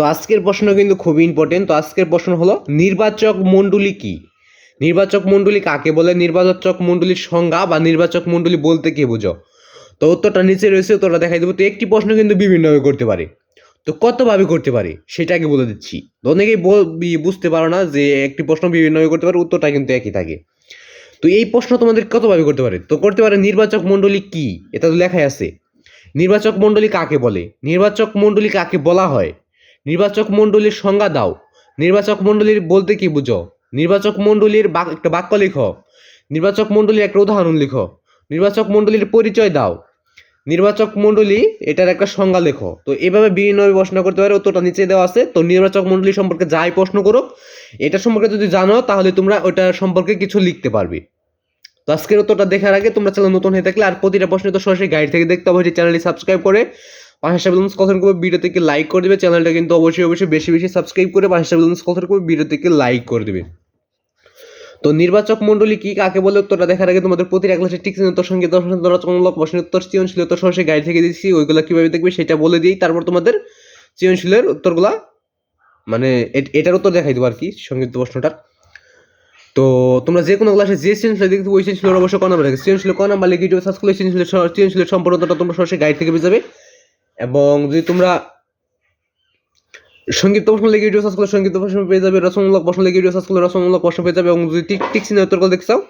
তো আজকের প্রশ্ন কিন্তু খুবই ইম্পর্টেন্ট তো আজকের প্রশ্ন হলো, নির্বাচক মণ্ডলী কি? নির্বাচক মণ্ডলী কাকে বলে? নির্বাচক মণ্ডলীর সংজ্ঞা বা নির্বাচক মণ্ডলী বলতে কি বুঝো? তো উত্তরটা নিচে রয়েছে, উত্তরটা দেখাই দেবো। তো একটি প্রশ্ন কিন্তু বিভিন্নভাবে করতে পারে। তো কতভাবে করতে পারে? সেটা আগে বলে দিচ্ছি। অনেকেই বুঝতে পারো না যে একটি প্রশ্ন বিভিন্নভাবে করতে পারে, উত্তরটা কিন্তু একই থাকে। তো এই প্রশ্ন তোমাদের কতভাবে করতে পারে? তো করতে পারে, নির্বাচক মণ্ডলী কি? এটা তো লেখাই আছে। নির্বাচক মণ্ডলী কাকে বলে? নির্বাচক মণ্ডলী কাকে বলা হয়? নির্বাচক মণ্ডলীর সংজ্ঞা দাও। নির্বাচক মণ্ডলীর বলতে কি বুঝো? নির্বাচক মণ্ডলীর একটা বাক্য লিখো। নির্বাচক মণ্ডলীর একটা উদাহরণ লিখো। নির্বাচক মণ্ডলীর পরিচয় দাও। নির্বাচক মণ্ডলী এটার একটা সংজ্ঞা লেখো। তো এভাবে বিভিন্নভাবে প্রশ্ন করতে পারে, উত্তরটা নিচে দেওয়া আছে। তো নির্বাচক মণ্ডলী সম্পর্কে যাই প্রশ্ন করো এটা সম্পর্কে যদি জানো, তাহলে তোমরা ওটা সম্পর্কে কিছু লিখতে পারবে। তো আজকের উত্তরটা দেখার আগে তোমরা চ্যানেল নতুন হয়ে থাকলে আর প্রতিটা প্রশ্ন তো সরাসরি গাইড থেকে দেখতে হবে চ্যানেলটি সাবস্ক্রাইব করে পাশে ব্যালেন্স কথা করবে ভিডিও থেকে লাইক করে দেবে? চ্যানেলটা কিন্তু অবশ্যই অবশ্যই বেশি বেশি সাবস্ক্রাইব করে পাশে ব্যালেন্স কথা করবে ভিডিও থেকে লাইক করে দেবে? তো নির্বাচক মণ্ডলী কি কাকে বলে? উত্তরটা দেখার আগে তোমাদের প্রতিটা ক্লাসে টিক উত্তর সঙ্গে দর্শন রচনামূলক প্রশ্নের উত্তর সৃজনশীল, উত্তর সরাসরি গাইড থেকে দিচ্ছি ওইগুলো কীভাবে দেখবে সেটা বলে দিই তারপর তোমাদের সৃজনশীলের উত্তরগুলা মানে এট- এটার উত্তর দেখাই দেবো আর কি, সংক্ষিপ্ত প্রশ্নটার। তো তোমরা যে কোনো ক্লাসে যে সৃজনশীল দেখতে ওই সৃজনশীলের অবশ্যই ক নাম্বার থাকে। সৃজনশীল ক নাম্বার লিখে ইউটিউবে করলে সৃজনশীলের স- সৃজনশীলের সম্পূর্ণটা তোমরা সরাসরি গাইড থেকে পেয়ে যাবে। এবং যদি তোমরা সংগীত প্রশ্ন লিখে ইউটিউব সার্চ করলে সংগীত প্রশ্ন পেয়ে যাবে রসমূলক প্রশ্ন লিখে ইউটিউব সার্চ করলে রসমূলক প্রশ্ন পেয়ে যাবে এবং যদি টিক টিক চিহ্নের উত্তরগুলো দেখতে চাও,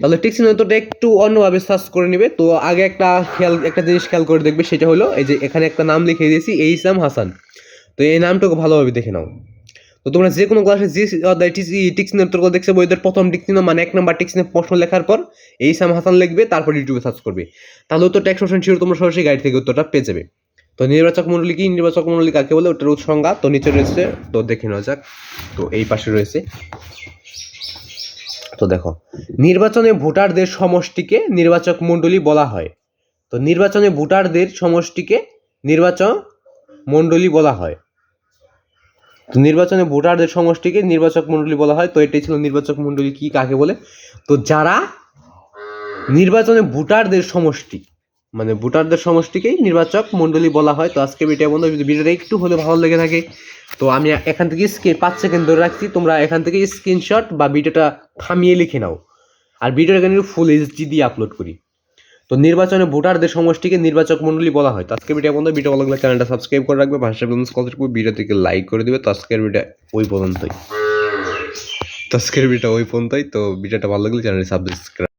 তাহলে টিক চিহ্নের উত্তরটা একটু অন্যভাবে সার্চ করে নেবে। তো আগে একটা খেয়াল, একটা জিনিস খেয়াল করে দেখবে, সেটা হলো এই যে এখানে একটা নাম লিখে দিয়েছি, এইসাম হাসান। তো এই নামটাকে ভালোভাবে দেখে নাও। তো তোমরা যে কোনো ক্লাসে যে অধ্যায় টিক্সিনের করে দেখছে বইদের প্রথম টিক্সিন মানে এক নম্বর টিক্সিনের প্রশ্ন লেখার পর এই সাম হাসান লিখবে, তারপর ইউটিউবে সার্চ করবে। তাহলে উত্তরটা একশো পার্সেন্ট শিওর তোমরা সরাসরি গাইড থেকে উত্তরটা পেয়ে যাবে। তো নির্বাচক মণ্ডলী কি? নির্বাচক মণ্ডলী কাকে বলে? ওটার সংজ্ঞা তো নিচে রয়েছে, তো দেখে নেওয়া যাক। তো এই পাশে রয়েছে। তো দেখো, নির্বাচনে ভোটারদের সমষ্টিকে নির্বাচক মণ্ডলী বলা হয়। তো নির্বাচনে ভোটারদের সমষ্টিকে নির্বাচন মণ্ডলী বলা হয়। তো নির্বাচনে ভোটারদের সমষ্টিকে নির্বাচক মণ্ডলী বলা হয়। তো এটাই ছিল নির্বাচক মণ্ডলী কি, কাকে বলে? তো যারা নির্বাচনে ভোটারদের সমষ্টি মানে ভোটারদের সমষ্টিকেই নির্বাচক মণ্ডলী বলা হয়। তো আজকে ভিডিও বন্ধু যদি ভিডিওটা একটু হলে ভালো লেগে থাকে, তো আমি এখান থেকে স্ক্রিন পাঁচ সেকেন্ড ধরে রাখছি। তোমরা এখান থেকে স্ক্রিনশট বা ভিডিওটা থামিয়ে লিখে নাও। আর ভিডিওটা কিন্তু ফুল এইচডি দিয়ে আপলোড করি। তো নির্বাচনে ভোটারদের সমষ্টিকে নির্বাচক মণ্ডলী বলা হয়। তো আজকের ভিডিও বন্ধু ভিডিও ভালো লাগলে চ্যানেলটা সাবস্ক্রাইব করে রাখবে। ভাষা কত ভিডিও থেকে লাইক করে দিবে। তো আজকের ভিডিও ওই পর্যন্তই। তো আজকের ভিডিওটা ওই পর্যন্তই। তো ভিডিওটা ভালো লাগলে চ্যানেলটি সাবস্ক্রাইব